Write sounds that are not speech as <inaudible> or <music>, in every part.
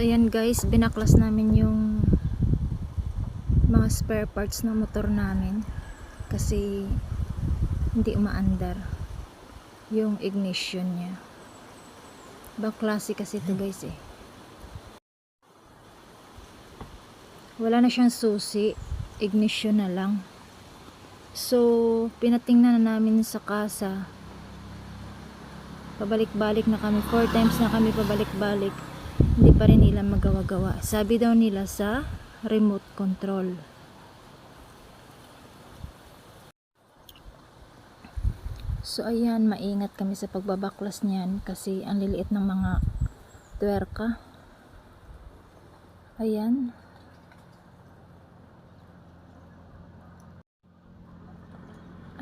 So ayan guys, binaklas namin yung mga spare parts ng motor namin kasi hindi umaandar yung ignition niya. Ibang klase kasi ito guys eh. Wala na siyang susi, ignition na lang. So, pinatingnan na namin sa kasa. Pabalik-balik na kami. Four times na kami pabalik-balik. Hindi pa rin nila magawa-gawa. Sabi daw nila sa remote control. So ayan, maingat kami sa pagbabaklas niyan kasi ang liliit ng mga tuwerka. Ayan.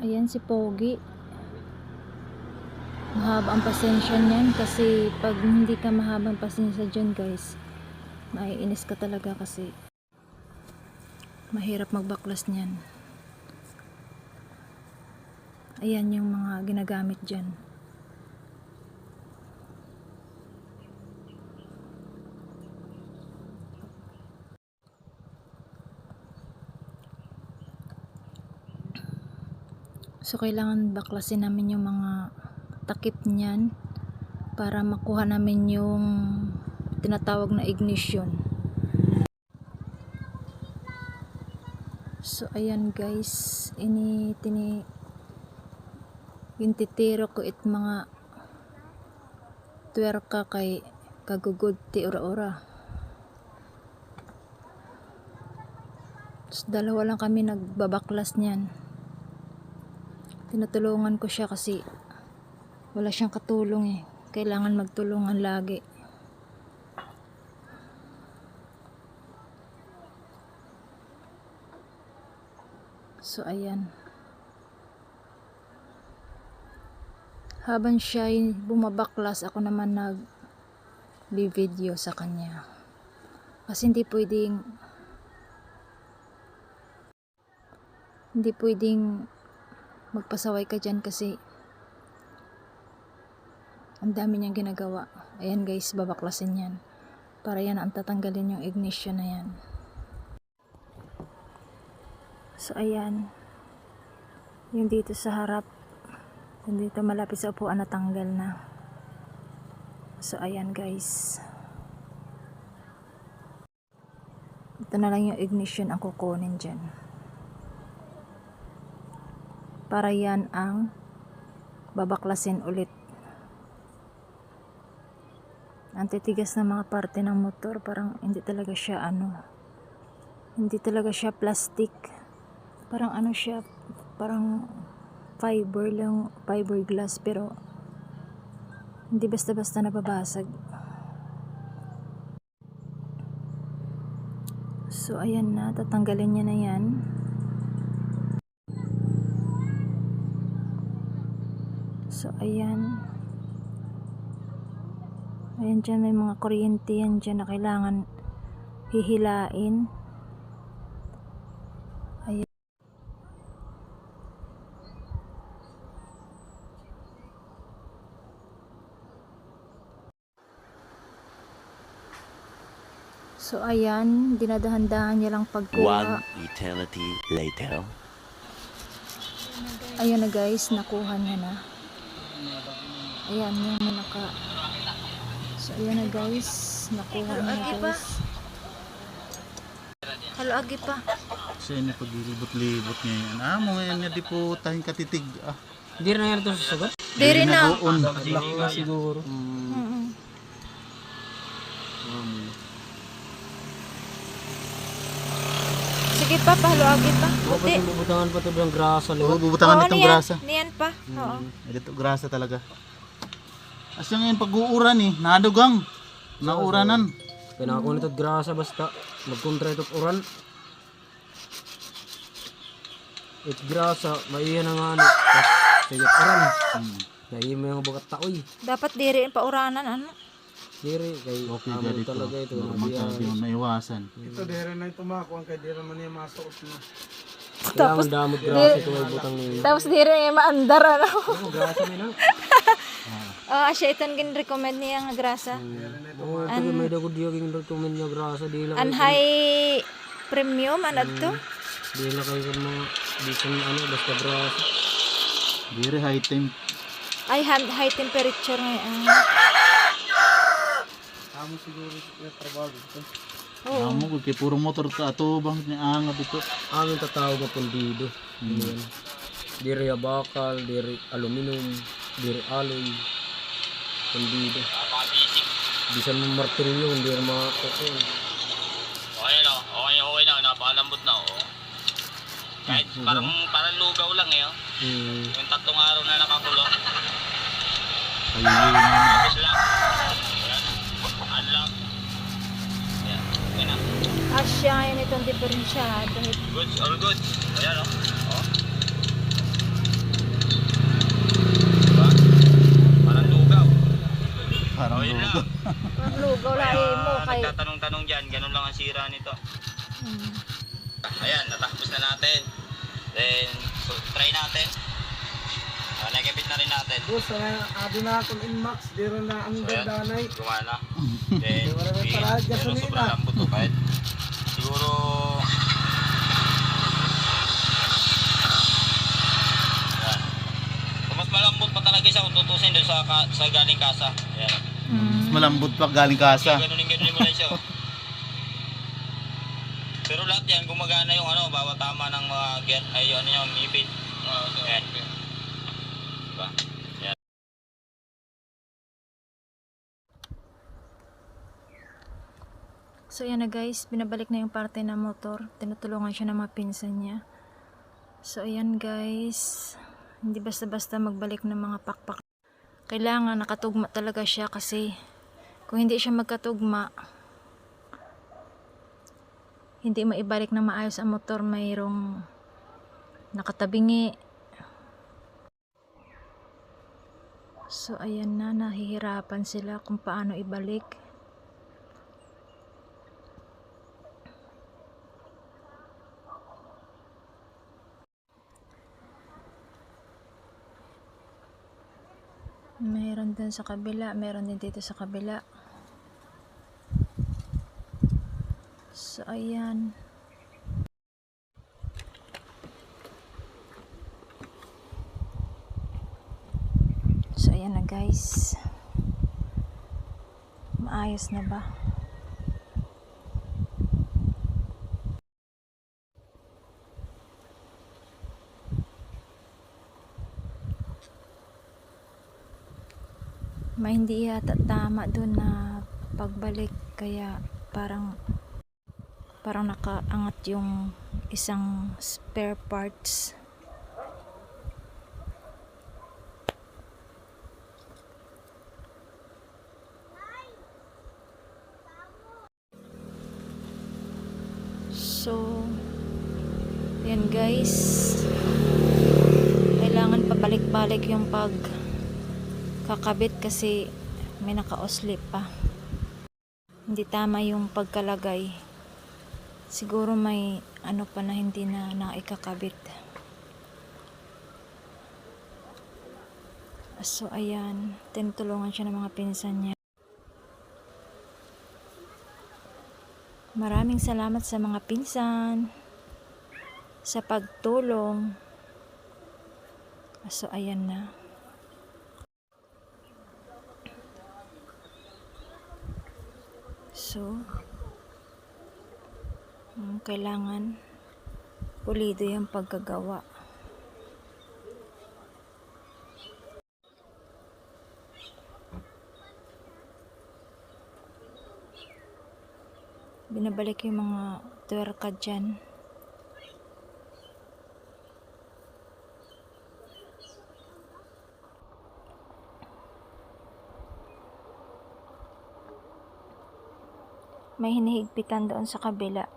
Ayan si Pogi. Mahaba ang pasensya niyan kasi pag hindi ka mahabang pasensya dyan guys, maiinis ka talaga kasi mahirap magbaklas niyan. Ayan yung mga ginagamit dyan. So, kailangan baklasin namin yung mga takip niyan para makuha namin yung tinatawag na ignition. So, ayan guys. Ini, tini, yung titiro ko it mga tuwerka kay kagugod ti. Tapos dalawa lang kami nagbabaklas niyan. Tinutulungan ko siya kasi wala siyang katulong eh. Kailangan magtulungan lagi. So ayan. Habang siya bumabaklas, ako naman nag video sa kanya. Kasi hindi pwedeng hindi pwedeng magpasaway ka dyan kasi ang dami niyang ginagawa. Ayan guys, babaklasin yan. Para yan ang tatanggalin yung ignition na yan. So ayan. Yung dito sa harap. Yung dito malapit sa upuan natanggal na. So ayan guys. Ito na lang yung ignition ang kukunin dyan. Para yan ang babaklasin ulit. Ang titigas na mga parte ng motor, parang hindi talaga siya ano, hindi talaga siya plastic. Parang ano siya, parang fiber lang, fiberglass, pero hindi basta-basta nababasag. So, ayan na, tatanggalin niya na yan. So, ayan. Ayan dyan, may mga kuryente yan dyan na kailangan hihilain. Ayan. So, ayan, dinadahan-dahan niya lang pagkuha. One eternity later. Ayan na guys, nakuha niya na. Ayan, yung naka... So, ayan na guys, nakuha niya na guys. Halo, agi pa. Siya na paglibot-libot niya yan. Ah, mo ngayon nga di po tayong katitig. Ah, Hindi na yan ito sa sagot. Diri na. Nagoon. Laki na siguro. Mm-mm. Sige pa, pahalo, agi pa. Buti. bubutangan pa ito ng grasa Oo, bubutangan itong grasa. Niyan pa. Oo. Eh, Dito grasa talaga. Asya ngayon pag-uuran eh, nadugang. Nauranan. Pinakakon ito grasa basta. Magkontra ito uran. It grasa, maiyan na nga ano. Sige, uran. Hmm. Naiyan mo yung bagat taoy. Dapat diri pa uranan, ano? Diri, kay Okay ka dito. talaga ito. Normal Nabiyan. yung naiwasan. Ito dere na ito makuha kay dere man niya masuot na. Kailangan damot grasa ito may butang niyo. Tapos diri maandar, ano? Ano, grasa may na. <laughs> Oh, siya itong gin-recommend niya nga grasa. Oo, taga may dago diyo ging recommend niya grasa di lang. An high premium, ano to? Di lang kayo sa mga di sa ano basta grasa. Very high temp. Ay, ha- high temperature ngayon. Amo siguro yung trabaho dito. Oo. Amo ko kay puro motor ka ato bang ni angap ito. Amin tatawag na pundido. Yan. Diri bakal, diri aluminum, diri alloy. Pundido. Bisan mo martilyo, hindi rin makakakon. Okay na, okay, okay na, napakalambot na, oo. Kahit parang, parang lugaw lang eh, oh. Hmm. yung tatlong araw na nakakulong. Ayun. Tapos lang. Ayan. Unlock. Ayan, okay na. Ah, siya ngayon itong diferensyado. Goods, all goods. Ayan, oh. oh. Diba? Parang lugaw. Parang Oh, lang. logo. Ang lugaw lang Kaya mo kay... nagtatanong-tanong dyan, ganun lang ang sira nito. Hmm. Ayan, natapos na natin. Then, so, try natin. Uh, Nagabit na rin natin. Boss, uh, ado na akong inmax. Di rin na ang Ayan, dandanay. gumana. <laughs> Then, okay, paraan, pero sobrang lambot to kahit siguro Ayan. Kung mas malambot pa talaga siya kung tutusin doon sa, sa galing kasa. Ayan. Hmm. Malambot pa galing kasa. Ganunin ganunin mo lang siya. oh. Pero lahat yan, gumagana yung ano, bawat tama ng mga gear, ay ano yung ngipin. Ayan. Diba? Ayan. So yan na guys, binabalik na yung parte ng motor. Tinutulungan siya ng mga pinsan niya. So ayan guys, hindi basta-basta magbalik ng mga pakpak. Kailangan nakatugma talaga siya kasi kung hindi siya magkatugma, hindi maibalik ng maayos ang motor, mayroong nakatabingi. So ayan na, nahihirapan sila kung paano ibalik. Meron din sa kabila, meron din dito sa kabila. So, ayan. So, ayan na guys. Maayos na ba? May hindi yata. Tama dun na pagbalik. Kaya parang parang nakaangat yung isang spare parts. So yan guys. Kailangan pabalik-balik yung pag kakabit kasi may naka-oslip pa. Hindi tama yung pagkalagay. Siguro may ano pa na hindi na naikakabit. So ayan, tinutulungan siya ng mga pinsan niya. Maraming salamat sa mga pinsan sa pagtulong. So ayan na. So, mm, kailangan pulido yung pagkagawa. Binabalik yung mga tuwerka dyan. May hinihigpitan doon sa kabila.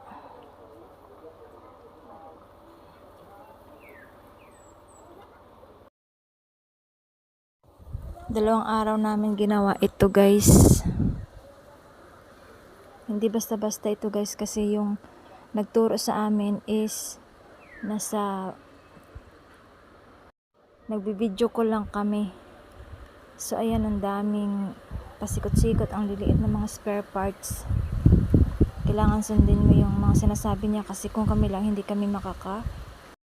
Dalawang araw namin ginawa ito guys. Hindi basta-basta ito guys kasi yung nagturo sa amin is nasa nagbibideo ko lang kami So ayan ang daming pasikot-sikot ang liliit na mga spare parts. Kailangan sundin mo yung mga sinasabi niya kasi kung kami lang hindi kami makaka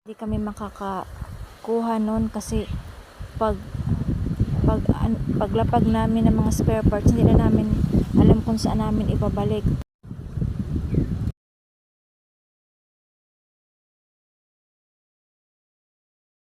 hindi kami makakakuha noon kasi pag pag an, paglapag namin ng mga spare parts hindi na namin alam kung saan namin ibabalik